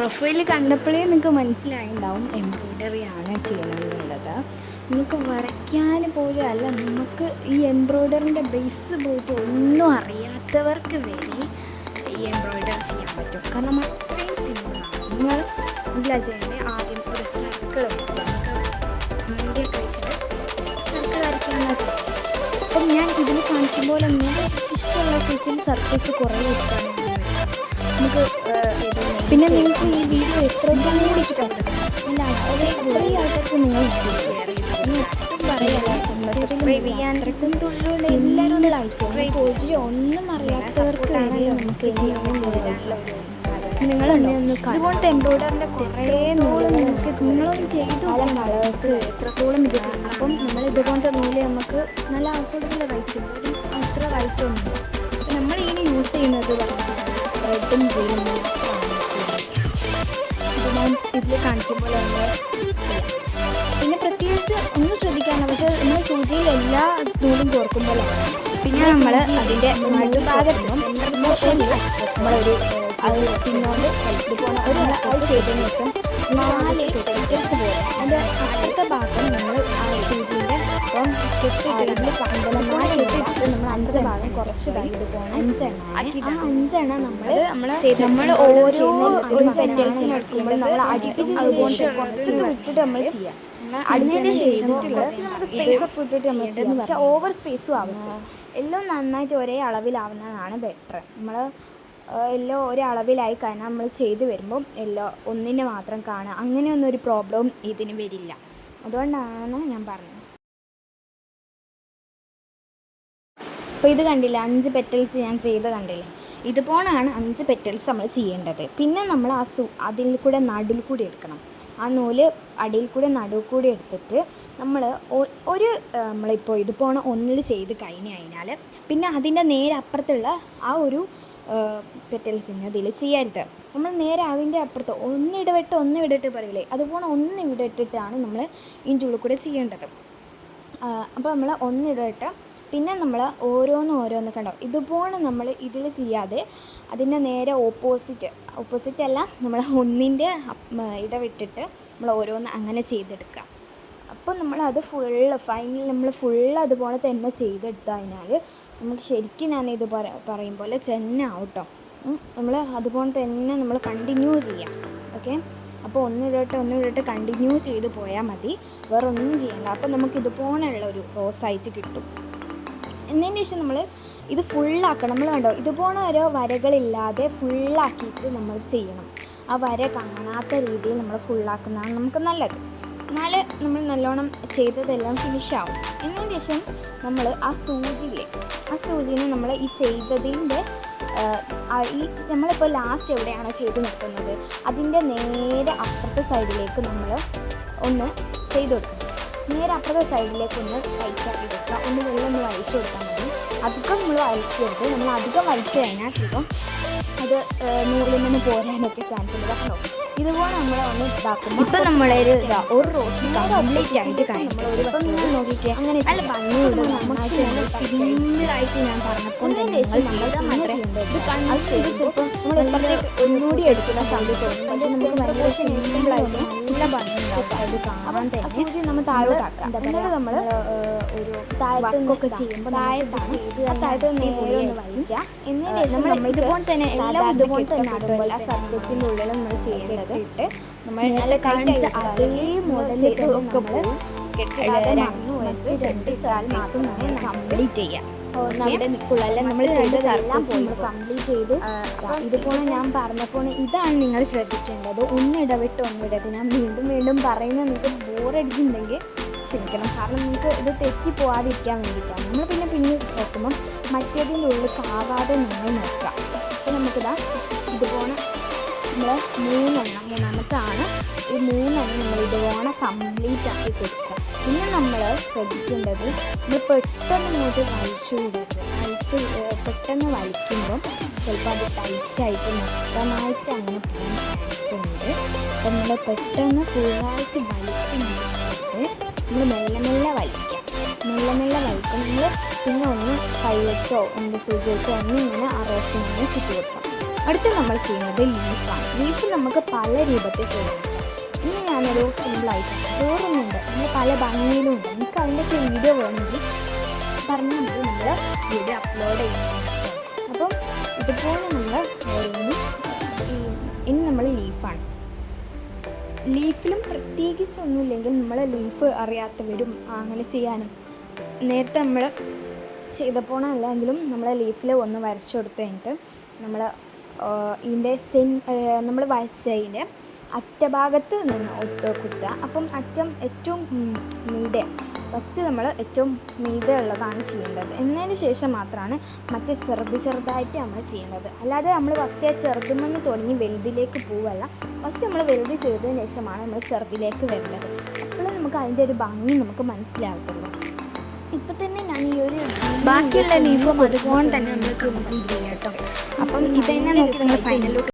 Profile കണ്ടപ്പോഴേ നിങ്ങൾക്ക് മനസ്സിലായിണ്ടാവും embroidery ആണ് ചെയ്യണമെന്നുള്ളത് നമുക്ക് വരയ്ക്കാൻ പോലും അല്ല നമുക്ക് ഈ എംബ്രോയ്ഡറിന്റെ ബേസ് പോയിട്ട് ഒന്നും അറിയാത്തവർക്ക് വരെ ഈ എംബ്രോയിഡറി ചെയ്യാൻ പറ്റും. കാരണം അത്രയും സിമ്പിളാണ് നിങ്ങൾ എന്താ ചെയ്യുന്നത് ആദ്യം ഒരു സർക്കിൾ മണ്ടിയൊക്കെ സർക്കിൾ വരയ്ക്കാൻ അപ്പം ഞാൻ ഇതിൽ കാണിക്കുമ്പോൾ നിങ്ങൾക്ക് ഇഷ്ടമുള്ള സൈസിൽ സർക്കിൾസ് കുറേ എടുക്കുകയാണെങ്കിൽ നമുക്ക് പിന്നെ നിങ്ങൾക്ക് ഈ വീഡിയോ എത്രത്തോളം ഇഷ്ടപ്പെട്ടു? അല്ല അതേ കുറേ ആൾക്കാർക്ക് നിങ്ങൾ ഷെയർ ഒന്നും അറിയാത്തവർക്ക് വരെ നമുക്ക് ചെയ്യാൻ നിങ്ങളുണ്ട് ഇതുപോലത്തെ എംബ്രോയ്ഡറിന്റെ കുറേ നൂൽ നിങ്ങൾക്ക് നിങ്ങളൊന്ന് ചെയ്തു പല കളേഴ്സ് എത്രത്തോളം ഇത് ചെയ്യും. അപ്പം നമ്മൾ ഇതുപോലത്തെ നൂൽ നമുക്ക് നല്ല അഫോർഡബിൾ റേറ്റ് അത്ര അപ്പം യൂസ് ചെയ്യുന്നത് റെഡും ഗ്രീനും ഞാൻ ഇതിൽ കാണിക്കുമ്പോൾ നമ്മൾ ചെയ്യാം പിന്നെ പ്രത്യേകിച്ച് ഒന്നും ശ്രദ്ധിക്കാണ് പക്ഷെ നമ്മൾ സൂചിയിൽ എല്ലാ നൂലും കോർക്കുമ്പോഴാണ് പിന്നെ നമ്മൾ അതിന്റെ നടുഭാഗത്ത് നമ്മളൊരു അത് പിന്നോട്ട് പോകണം ഒരു അത് ചെയ്തതിന് ശേഷം നാല് പെറ്റൽസ് പോകും അത് അടുത്ത ഭാഗം നമ്മൾ ആ സൂചിയുടെ അപ്പം കെട്ടിട്ട് അമ്പലമായി കെട്ടിട്ട് നമ്മൾ അഞ്ച് ഭാഗം അഞ്ചെണ്ണ. ആ അഞ്ചെണ്ണ നമ്മൾ നമ്മൾ ഓരോ പെറ്റൽസിന് എടുക്കുമ്പോൾ നമ്മൾ അടുപ്പിച്ച് വിട്ടിട്ട് നമ്മൾ ചെയ്യാം. അതിന് ശേഷം കുറച്ച് നമുക്ക് സ്പേസ് ഒക്കെ വിട്ടിട്ട് നമ്മൾ ചെയ്യാം. പക്ഷെ ഓവർ സ്പേസും ആവുന്നത് എല്ലാം നന്നായിട്ട് ഒരേ അളവിലാവുന്നതാണ് ബെറ്റർ നമ്മൾ എല്ലാം ഒരേ അളവിലായി കാരണം നമ്മൾ ചെയ്തു വരുമ്പം എല്ലാം ഒന്നിനെ മാത്രം കാണുക. അങ്ങനെയൊന്നും ഒരു പ്രോബ്ലം ഇതിന് വരില്ല. അതുകൊണ്ടാണ് ഞാൻ പറഞ്ഞത്. അപ്പോൾ ഇത് കണ്ടില്ല? അഞ്ച് പെറ്റൽസ് ഞാൻ ചെയ്ത് കണ്ടില്ല? ഇതുപോലാണ് അഞ്ച് പെറ്റൽസ് നമ്മൾ ചെയ്യേണ്ടത്. പിന്നെ നമ്മൾ ആ സു അതിൽ കൂടെ നടുൽ കൂടി എടുക്കണം. ആ നൂൽ അടിയിൽ കൂടെ നടുവ് കൂടി എടുത്തിട്ട് നമ്മൾ ഒരു നമ്മളിപ്പോൾ ഇതുപോണ ഒന്നിൽ ചെയ്ത് കഴിഞ്ഞ് കഴിഞ്ഞാൽ പിന്നെ അതിന്റെ നേരെ അപ്പുറത്തുള്ള ആ ഒരു പെറ്റൽസിന് അതിൽ ചെയ്യരുത്. നമ്മൾ നേരെ അതിന്റെ അപ്പുറത്ത് ഒന്നിടവിട്ട് ഒന്ന് ഇടട്ട് പറയില്ലേ? അതുപോലെ ഒന്ന് ഇടയിട്ടിട്ടാണ് നമ്മൾ ഇതിന്റെ കൂടെ ചെയ്യേണ്ടത്. അപ്പോൾ നമ്മൾ ഒന്നിടയിട്ട് പിന്നെ നമ്മൾ ഓരോന്നും ഓരോന്ന് കണ്ടോ? ഇതുപോലെ നമ്മൾ ഇതിൽ ചെയ്യാതെ അതിന്റെ നേരെ ഓപ്പോസിറ്റ് ഓപ്പോസിറ്റ് അല്ല നമ്മൾ ഒന്നിന്റെ ഇടവിട്ടിട്ട് നമ്മൾ ഓരോന്ന് അങ്ങനെ ചെയ്തെടുക്കുക അപ്പോൾ നമ്മൾ അത് ഫുള്ള് ഫൈനൽ നമ്മൾ ഫുള്ള് അതുപോലെ തന്നെ ചെയ്തെടുത്തു കഴിഞ്ഞാൽ നമുക്ക് ശരിക്കും ഞാൻ ഇത് പറ പറയും പോലെ ചെന്നെ ആവട്ടോ. നമ്മൾ അതുപോലെ തന്നെ നമ്മൾ കണ്ടിന്യൂ ചെയ്യാം. ഓക്കെ അപ്പോൾ ഒന്നിടട്ട് ഒന്നിടട്ട് കണ്ടിന്യൂ ചെയ്ത് പോയാൽ മതി. വേറെ ഒന്നും ചെയ്യണ്ട. അപ്പോൾ നമുക്ക് ഇതുപോലെയുള്ള ഒരു റോസായിട്ട് കിട്ടും. എന്നതിന് ശേഷം നമ്മൾ ഇത് ഫുള്ളാക്കണം നമ്മൾ കണ്ടോ? ഇതുപോലെ ഓരോ വരകളില്ലാതെ ഫുള്ളാക്കിയിട്ട് നമ്മൾ ചെയ്യണം. ആ വര കാണാത്ത രീതിയിൽ നമ്മൾ ഫുള്ളാക്കുന്നതാണ് നമുക്ക് നല്ലത്. എന്നാൽ നമ്മൾ നല്ലോണം ചെയ്തതെല്ലാം ഫിനിഷ് ആവും. എന്നതിന് ശേഷം നമ്മൾ ആ സൂചിയിലെ ആ സൂചിനെ നമ്മൾ ഈ ചെയ്തതിന്റെ ഈ നമ്മളിപ്പോൾ ലാസ്റ്റ് എവിടെയാണോ ചെയ്ത് നിൽക്കുന്നത്? അതിന്റെ നേരെ അപ്പുറത്തെ സൈഡിലേക്ക് നമ്മൾ ഒന്ന് ചെയ്ത് കൊടുക്കണം. നേരെ അപ്പുറത്തെ സൈഡിലേക്ക് ഒന്ന് ടൈറ്റാക്കി വെക്കുക. ഒന്ന് വെള്ളം ഒന്ന് വലിച്ചു കൊടുത്താൽ മതി. അധികം നമ്മൾ വലിക്കരുത് നമ്മൾ അധികം വലിച്ചു കഴിഞ്ഞാൽ ചിലപ്പം അത് നൂറിൽ നിന്ന് പോരാനൊക്കെ ചാൻസ് ഉണ്ട്? കേട്ടോ ഇതുപോലെ നമ്മൾ ഒന്ന് ഇതാക്കുമ്പോൾ ഇപ്പം നമ്മളൊരു ഒരു റോസ് കംപ്ലീറ്റ് ആയിട്ട് കാണുമ്പോൾ ഇപ്പം നിങ്ങൾ നോക്കിക്കേ അങ്ങനെ നല്ല ഭംഗിയുള്ള നന്നായിട്ട് സിമ്പിളായിട്ട് ഞാൻ പറഞ്ഞപ്പോൾ തന്നെ ഇത് നമ്മൾ ഇപ്പുറത്തേക്ക് ഒന്നുകൂടി എടുക്കുന്ന സമയത്ത് നമുക്ക് ഭയങ്കര സിമ്പിളായിട്ട് നല്ല ഭംഗിയുണ്ടാവും കാണാൻ തന്നെ നമ്മൾ താഴോട്ടാക്കാം എന്നിട്ട് നമ്മൾ ഒരു താഴത്തൊക്കെ ചെയ്യുമ്പോൾ താഴത്ത് താഴത്ത് നേരെ ഒന്ന് വലിക്കുക. എന്നതിന് ശേഷം നമ്മൾ ഇതുപോലെ തന്നെ എല്ലാം ഇതുപോലെ തന്നെ അതുപോലെ ആ ഉള്ളിൽ നമ്മൾ ചെയ്യേണ്ടത്. നമ്മൾ നല്ല കാണിച്ച അതേ മോഡലിൽ ഒക്കെ പോകും രണ്ട് നമ്മൾ കംപ്ലീറ്റ് ചെയ്യാം. നമ്മൾ ചെയ്ത നമ്മൾ കംപ്ലീറ്റ് ചെയ്തു. ഇതുപോലെ ഞാൻ പറഞ്ഞപ്പോൾ ഇതാണ് നിങ്ങൾ ശ്രദ്ധിക്കേണ്ടത്. ഒന്നിടവിട്ട് ഒന്നിടവിട്ട് ഞാൻ വീണ്ടും വീണ്ടും പറയുന്നത് നിങ്ങൾക്ക് ബോറടിക്കുന്നുണ്ടെങ്കിൽ ക്ഷമിക്കണം. കാരണം നിങ്ങൾക്ക് ഇത് തെറ്റി പോവാതിരിക്കാൻ വേണ്ടിയിട്ടാണ്. നമ്മൾ പിന്നെ പിന്നെ നോക്കുമ്പം മറ്റേതിന്റെ ഉള്ളിൽ കാവാതെ നമ്മൾ നോക്കാം. അപ്പോൾ നമുക്കിതാ ഇതുപോലെ നമ്മൾ മൂന്നെണ്ണം മൂന്നാമത്താണ് ഈ മൂന്നെണ്ണം നമ്മൾ ഇതുപോലെ കംപ്ലീറ്റ് ആക്കി കൊടുക്കുക. പിന്നെ നമ്മൾ ശ്രദ്ധിക്കേണ്ടത് നമ്മൾ പെട്ടെന്ന് ഇങ്ങോട്ട് വലിച്ചു വിടരുത്. വലിച്ച് പെട്ടെന്ന് വലിക്കുമ്പം ചിലപ്പോൾ അത് ടൈറ്റായിട്ട് മൊത്തമായിട്ട് അങ്ങനെ പോകാൻ ചാൻസ് ഉണ്ട്. അപ്പം നമ്മൾ പെട്ടെന്ന് ഫുള്ളായിട്ട് വലിച്ച് നിർത്തിയിട്ട് നമ്മൾ മെല്ലെ മെല്ലെ വലിക്കാം. മെല്ലെ മെല്ലെ വലിക്കും. നമ്മൾ പിന്നെ ഒന്ന് കൈ വെച്ചോ ഒന്ന് സൂചി വെച്ചോ ഒന്ന് ഇങ്ങനെ ആ റോസിങ്ങനെ ചുറ്റി വെക്കാം. അടുത്ത നമ്മൾ ചെയ്യുന്നത് ലീഫാണ് ലീഫ് നമുക്ക് പല രൂപത്തിൽ ചെയ്യാം. ഇന്ന് ഞാനൊരു സിമ്പിളായിട്ട് വേറൊന്നുണ്ട് നമ്മൾ പല ഭംഗിയിലും ഉണ്ട്. നമുക്ക് അതിന്റെയൊക്കെ വീഡിയോ വേണമെങ്കിൽ പറഞ്ഞാൽ മതി. നമ്മൾ വീഡിയോ അപ്ലോഡ് ചെയ്യുന്നുണ്ട് അപ്പം ഇതുപോലെ നമ്മൾ ഓരോന്നും ഇനി നമ്മൾ ലീഫാണ് ലീഫിലും പ്രത്യേകിച്ച് ഒന്നുമില്ലെങ്കിൽ നമ്മൾ ലീഫ് അറിയാത്തവരും അങ്ങനെ ചെയ്യാനും. നേരത്തെ നമ്മൾ ചെയ്തപ്പോഴല്ലെങ്കിലും നമ്മൾ ലീഫിൽ ഒന്ന് വരച്ചു കൊടുത്ത് കഴിഞ്ഞിട്ട് നമ്മൾ ഇതിന്റെ സെൻ നമ്മൾ വരച്ചതിന്റെ അറ്റഭാഗത്ത് നിന്ന് കുത്തുക. അപ്പം അറ്റം ഏറ്റവും മീതെ ഫസ്റ്റ് നമ്മൾ ഏറ്റവും മീതെ ഉള്ളതാണ് ചെയ്യേണ്ടത്. എന്നതിന് ശേഷം മാത്രമാണ് മറ്റേ ചെറുത് ചെറുതായിട്ട് നമ്മൾ ചെയ്യേണ്ടത്. അല്ലാതെ നമ്മൾ ഫസ്റ്റ് ആ ചെറുതുമെന്ന് തുടങ്ങി വലുതിലേക്ക് പോവല്ല. ഫസ്റ്റ് നമ്മൾ വലുത് ചെയ്തതിന് ശേഷമാണ് നമ്മൾ ചെറുതിലേക്ക് വരുന്നത്. അപ്പോഴും നമുക്ക് അതിന്റെ ഒരു ഭംഗി നമുക്ക് മനസ്സിലാകത്തുള്ളൂ. ഇപ്പം തന്നെ ഞാൻ ഈ ഒരു ബാക്കിയുള്ള ലീഫും അതുപോലെ തന്നെ നമ്മൾ കേട്ടോ. അപ്പം ഇതന്നെ നോക്കി നിങ്ങൾ ഫൈനൽ